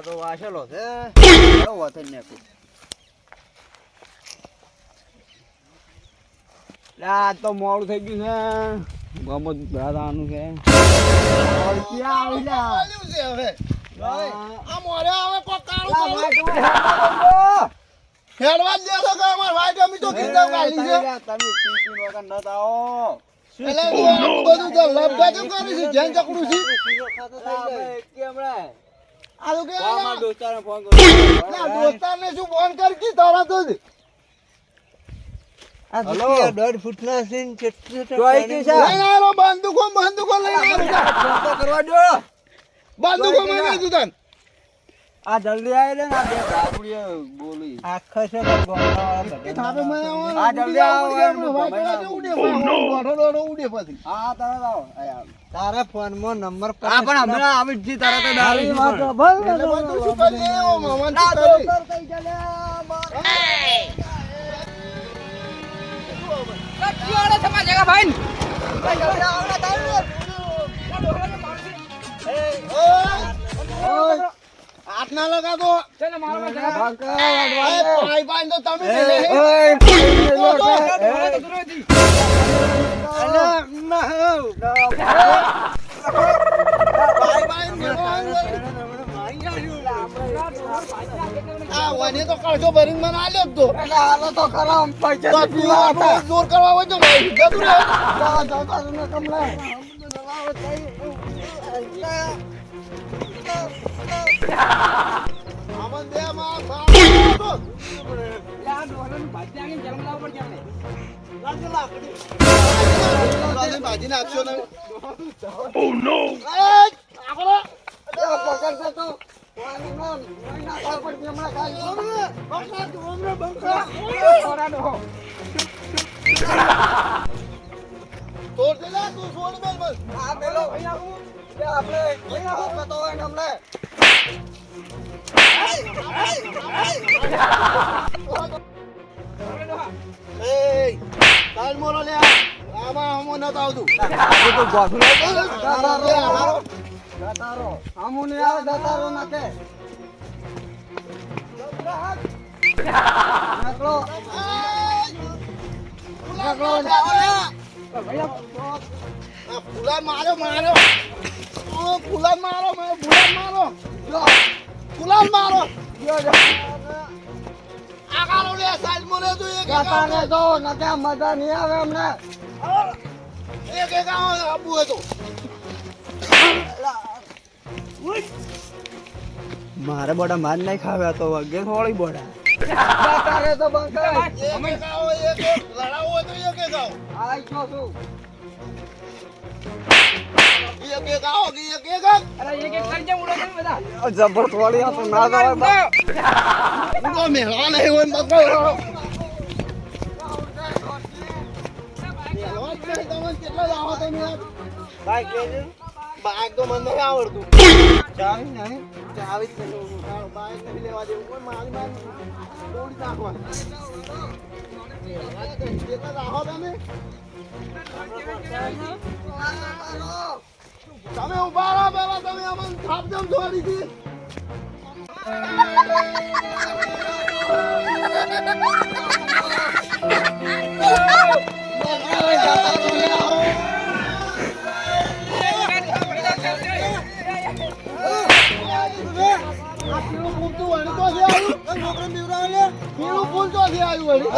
આ તો વાસેલો છે. હાલો વતન ને. લે, આ તો મોડું થઈ ગયું છે. ગમત ભરાવાનું છે. હેડવા જ દેશો કે અમાર ભાઈ ગમી તો કીધા કાઢી છે. તમે પી પી વગર નત આવો. એટલે બધું તો લબડા કેમ કરી છે જેન ચકડું છે. લા, આપણે કેમ રે? આ તો કે તો દોસ્તારને ફોન કરું. દોસ્તારને શું ફોન કર કી તારા તો હલો. દોઢ ફૂટના છે કેટલી ચોઈ ગઈ છે? લઈને આવો બંદૂકો બંદૂકો લઈને આવો કરવા દો. બંદૂકો મને તું તન આ જલ્દી આવી રે ને આ બે ગાબડીઓ બોલી આખો છે આ જલ્દી આવો, ભાઈ ઉડે દોડો ઉડે પછી આ તમે આવો આયા. ફોન ફોનમાં નંબર હા પણ હમણાં આવી જ તારે તો આવી જ વાત ભલ બધું શું કરી એવો મમન ના, તો કઈ ચાલે, મારે. ઓય, હાથ ના લગાતો એ પાઈ પાઈ તમે અલા, ના, પાઈ વને તો કળશો ભરીને મને આલ્યો જ તો હાલો તો ખરા, પૈસા જોર કરવા હોય તો ભાઈ જતું રહે તમે કમલે. બંકા, no! તોડ દે તું છોડ દે બસ. આ પેલો ને મારો મારો તાલ મોરો લે આ. આમાં આમાં નતો આવતું. આ તો ગોઠું લાગે. તારો લે, હારો. દાતારો. આમું નહીં આવે, દાતારો નાખે. નાખલો. નાખલો. આ ફુલાન માર્યો, માર્યો. ઓ, ફુલાન મારો, મારો, ફૂલા મારો. ફુલાન મારો. આગારો લે, સાઈડ મોરે તું એક આવો. જો, નકે મજા નહીં આવે અમને. એક એક આવો, આબુ હતું. મારે બોડા માર નહીં ખાવ્યા તો વગે થોડી બોડા દાતારે તો બંકા અમે કાઓ એક. લડાવો તો એક એક આવો. આઈ છો શું? એક એક આવો, એક એક ના જવાય યાર? બાઈક તો મને નહીં આવડતું ચાવી નહીં ચાવી જ. બાઈક નહીં લેવા દેવું કોઈ મારી મારી દોડી નાખવા આવો તમે તમે ઊભા રહો પેલા તમે અમને થાપ જેમ છોડી હતી આ પીળું ફૂલ તો વળી તો છે આવ્યું? આવ્યું?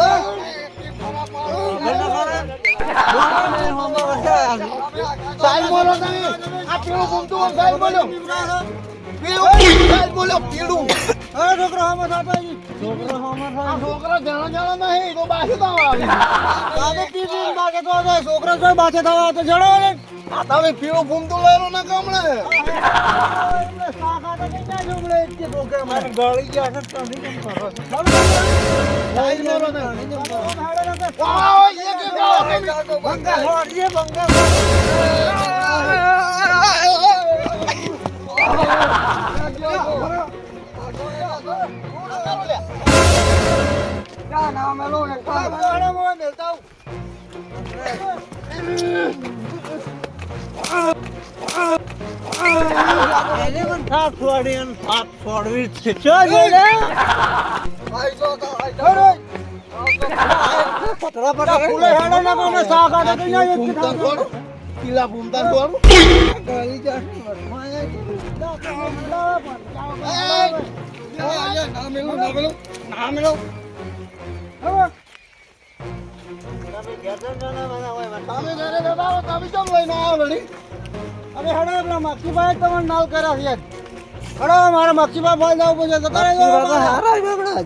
સાહેબ બોલો તમે આ પીળું ફૂલ તો સાહેબ બોલો પીળું સાહેબ બોલો પીળું અરે છોકરો હમો થાપાઈ છોકરો હમો આ છોકરો જાણો જાણો નહીં તો બાકી તો આવે. થાપે પી બાકે તો જાય. છોકરો જોઈ બાકે તો ને આ તમે પીળું ફૂમ તો લેરો ના ગળી ગયા છે કરો વાહ, આવો. બંગા હોડીએ બંગા ના, ના, મેલો એક કામ. એને પણ થાપ છોડી અને થાપ છોડવી છે ચો જોડે આઈ જો તો ને મેલું ના મેલું ના મેલું. તમે ઘરે જતા હો, તમે કેમ લઈને વળી? અરે હેડો મક્ષીભાઈ તમને નાલ કર્યા છે હેડો મારે મક્ષીભાઈ ભાઈ પડશે જતા રહેજો.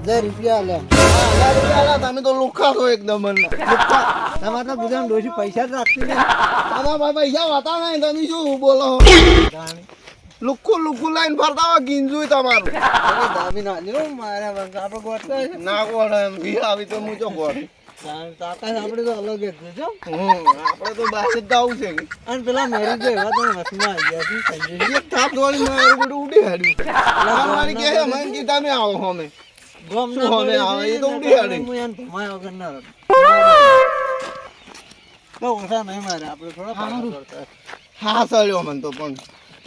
હજાર રૂપિયા લે હજાર રૂપિયા તમે તો લુખ્ખા છો એકદમ મને. તમારે તો ડોશી પૈસા જ રાખતી નહીં તમારા પૈસા વાતા નહીં, તમે શું બોલો છો? લુખ્ખું લાઈન ફરતા હોય ગીંજુય તમારું તમે દાબી ના લ્યો મારે આપણે ગોઠવે ના ગોઠવે એમ. ઘી આવી તો હું જો ગોઠ તાકાત આપણે તો અલગ જ છે જો. હમ, આપણે તો બહાર જ આવું છે. અને પેલા મેરેજ જો એવા તમે વસમાં આવી ગયા છે એક થાપ દોડી મારું બધું ઉડી હાડ્યું. અમારી કે મને કીધું તમે આવો હોમે ગોમ ના હોને આવે? એ તો ઉડી હાડે. હું એને ધમાય વગર ના રહું. તો ઓછા નહીં મારે આપણે થોડા હા સળ્યો મને તો પણ.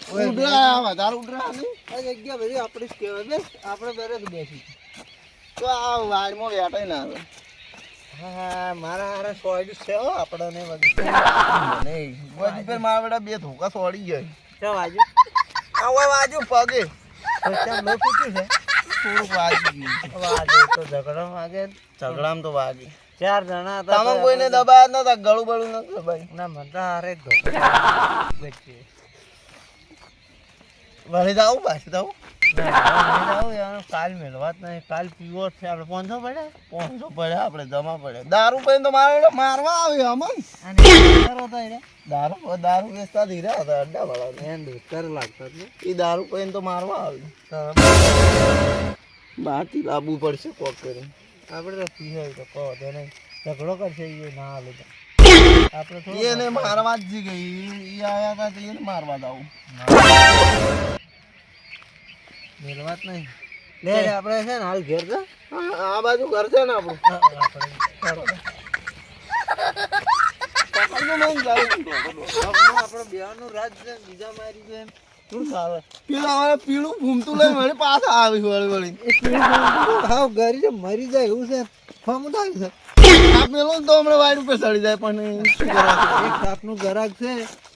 ઉડરા વધારે ઉડરા નહીં. જગ્યા બધી આપણી જ કહેવાય બેસ આપણે બેરે જ બેસી. તો આ વાડમાં વેટાય ના આવે. હા મારા હારે સોડી છે હો આપણને બધું. નહીં ગોજી પર મારા બેટા બે ધોકા સોડી જાય ચાલ આજુ આ હોય વાજુ પગે. ચાલ લો પૂછ્યું છે? થોડુંક વાગી ગયું. વાગે તો ઝઘડો વાગે ઝઘડામાં તો વાગી. ચાર જણા હતા તમે કોઈને દબાયા નતા ગળું બળું નતું દબાઈ ના મને હારે જ વળી જાવું પાછું જાવું કાલ મેળવા જ નહીં કાલ પીવો છે. આપણે પહોંચો પડે? પાંચસો પડ્યા આપણે જમા પડ્યા દારૂ પીને તો મારે મારવા આવ્યો અમન દારૂ દારૂ વેચતા ધીરા હતા અડ્ડા વાળા એને દોસ્તર લાગતો નહીં. એ દારૂ પીને તો મારવા આવે તો બહારથી લાવવું પડશે કોક કરીને. આપણે તો પીએ તો કહો તો નહીં ઝઘડો કરશે એ ના હાલે તો. આપણે એને મારવા જ ગઈ. એ આવ્યા હતા એને મારવા જ મેળવા જ નહીં. લે લે, આપણે છે ને હાલ ઘેર છે આ બાજુ ઘર છે ને આપણું. રાજ છે બીજા મારી છે એમ. શું ચાલે પેલા હવે પીળું ઘૂમતું લઈ વળી પાછા આવી વળી વળી. હાવ ગરી છે મરી જાય એવું છે. ફમ થાય છે. આ પેલો તો હમણાં વાઈડ ઉપર ચડી જાય પણ શું કરવા એક સાપનું ગરાક છે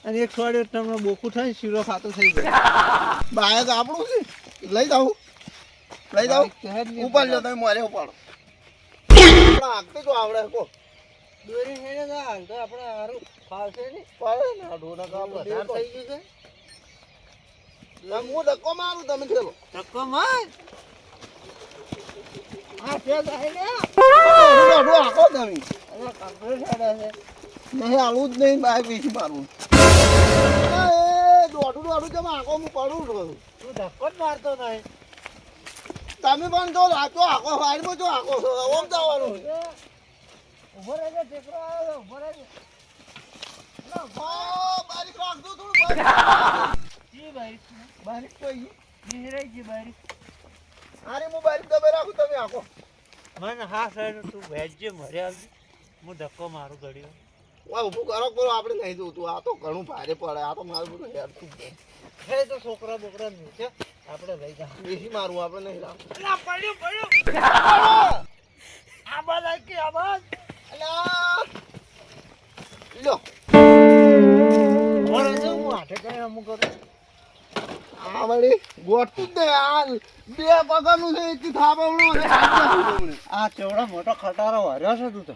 અને એક તમને બોકું થાય શીરો ખાતો થઈ જાય. બાયક આપણું છે. લઈ જાઉં. લઈ જાઉં. ઉપાડ લો તમે મોરે ઉપાડો. આપણા હાંકતે જો આવડે કો દોરી હેડે જા હાલ તો આપણે હારું ફાવશે નહીં. પડે ને આ ઢોના કામ વધારે થઈ ગયું છે. હું ધક્કો મારું તમે ખેલો ધક્કો માર. હા ફેલ થાય ને. ઢોઢું હાંકો તમે. નહીં આલું જ નહીં બાય પીછી મારું. દોઢું દોઢું કેમ આંખો હું પડું છું તું ધક્કો જ મારતો નહીં. તમે પણ જો હાચો આખો વાડીમાં જો આખો છો ઓમ જવાનું ઊભો રહેજે ટેકરો આવ્યો ઊભો રહેજે. બારીક રાખજો થોડું બારીક. જી ભાઈ બારીક કોઈ નિહરાઈ જી બારીક. અરે હું બારીક દબાઈ રાખું તમે આખો. મને હા સાહેબ તું વેજ મરે આવજે હું ધક્કો મારું ઘડી વાહ ઊભું કરો કરો આપણે નહીં જોતું. આ તો ઘણું ભારે પડે. આ તો મારું બધું હેરતું જ હે તો છોકરા બોકરા નહીં છે. આપણે લઈ જા બેસી મારું આપણે નહીં લાવ. અલા પડ્યું પડ્યું. આબાદ આવી કે આબાદ અલા! લો. ઓરે જો હું આઠે કઈ અમુક કરે આ વળી જ નહીં. આ બે પગનું છે એક થાપવણું. આ ચેવડો મોટો ખટારો હર્યો છે તું તો.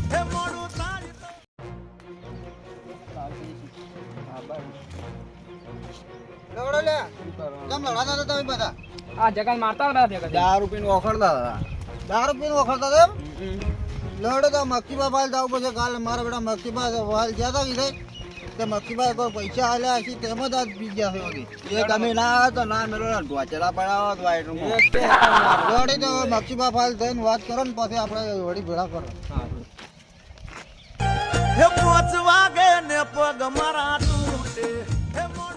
લવડો લે. કેમ લડાતા હતા તમે બધા? આ જગન મારતા હતા ભેગા દારૂ પીને ઓખડતા હતા. દારૂ પીને વખરતા હતા લડો તો મક્કી બા જાવ પછી કાલે મારા બેટા મક્કી બા ભાલ જ્યાં તા તે મક્ષીભાઈ કોઈ પૈસા આલ્યા હશે તેમ જ આજ પી ગયા છે એ તમે ના આવ્યો તો ના ઢોચેલા પડાવો તો તે તો ફાઇલ થઈને વાત કરો ને પછી આપણે વળી ભેળા કરો. હે. પોચ વાગે ને પગ મારા તૂટે હે મોડું